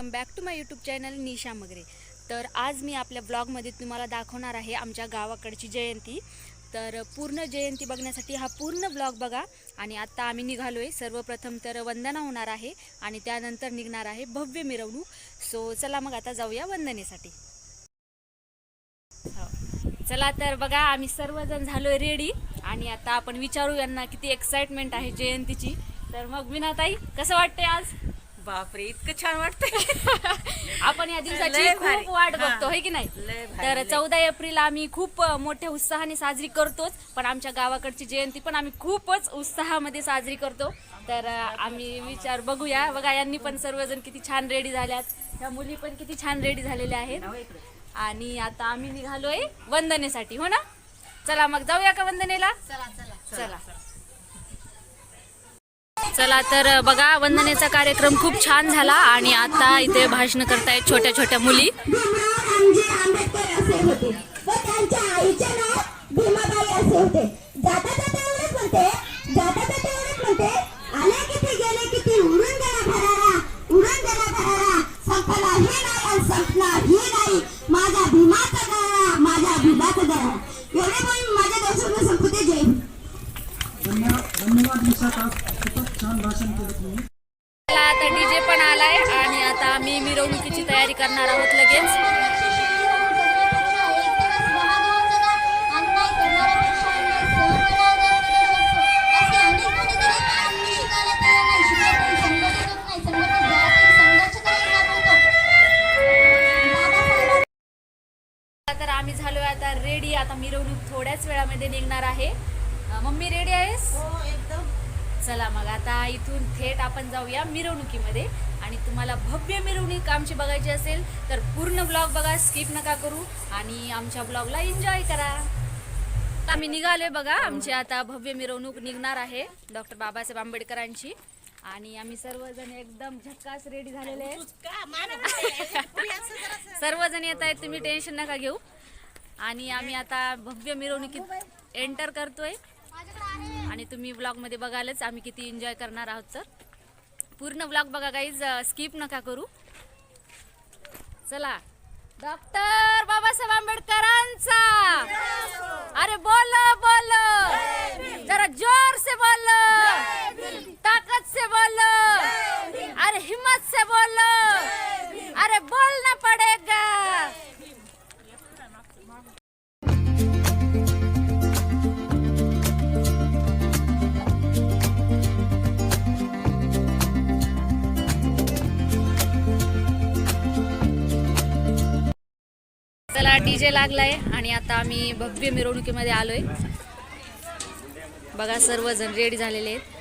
Welcome back to my YouTube channel Nisha Magare. तर आज मी आपल्या ब्लॉगमध्ये तुम्हाला दाखवणार आहे आमच्या गावाकडची जयंती. तर पूर्ण जयंती बघण्यासाठी हा पूर्ण ब्लॉग बघा. आणि आत्ता आम्ही निघालो आहे सर्वप्रथम तर वंदना होणार आहे आणि त्यानंतर निघणार आहे भव्य मिरवणूक. सो चला मग आता जाऊया वंदनेसाठी. हो. चला तर बघा आम्ही सर्वजण झालोय रेडी आणि आता आपण विचारू यांना किती एक्साइटमेंट आहे जयंतीची. तर मग विनाताई कसं वाटतंय आज? बापरे इतकं छान वाटतंय. आपण या दिवसाची लय भारी. खूप वाट हा. बघतो है. की नाही? लय भारी, तर लय. चौदा एप्रिल आम्ही खूप अ, मोठ्या उत्साहाने साजरी करतोच पण आमच्या गावाकडची जयंती पण आम्ही खूपच उत्साहामध्ये साजरी करतो. तर अ, आम्ही विचार बघूया. बघा यांनी पण सर्वजण किती छान रेडी झाल्यात. ह्या मुली पण किती छान रेडी झालेल्या आहेत. आणि आता आम्ही निघालोय वंदनेसाठी हो ना? चला मग जाऊया का वंदनेला? चला. चला. चला तर बघा वंदनेचा कार्यक्रम खूप छान झाला आणि आता इथे भाषण करतायत छोट्या छोट्या मुली. असे होते. छान भाषण केलं तुम्ही. आता डीजे पण आलाय आणि आता आम्ही मिरवणुकीची तयारी करणार आहोत लगेच. तर आम्ही झालोय आता रेडी आता मिरवणूक थोड्याच वेळामध्ये निघणार आहे. मम्मी रेडी आहेस? चला मग आता इथून थेट आपण जाऊया मिरवणुकीमध्ये. आणि तुम्हाला भव्य मिरवणूक आमची बघायची असेल तर पूर्ण ब्लॉग बघा स्किप नका करू. आणि आमच्या ब्लॉगला एन्जॉय करा. आम्ही निघाले बघा आमची आता भव्य मिरवणूक निघणार आहे डॉक्टर बाबासाहेब आंबेडकरांची. आणि आम्ही सर्वजण एकदम झक्कास रेडी झालेले आहेत. सर्वजण येत आहेत तुम्ही टेन्शन नका घेऊ. आणि आम्ही आता भव्य मिरवणुकीत एंटर करतोय. तुम्ही ब्लॉगमध्ये बघालच आम्ही किती एन्जॉय करणार आहोत तर. पूर्ण ब्लॉग बघा काहीच स्किप नका करू. चला. डॉक्टर बाबासाहेब आंबेडकरांचा. अरे बोल बोल डी जे लागला आहे आणि आता आम्ही भव्य मिरवणुकीमध्ये आलो आहे बघा सर्वजण रेडी झालेले आहेत.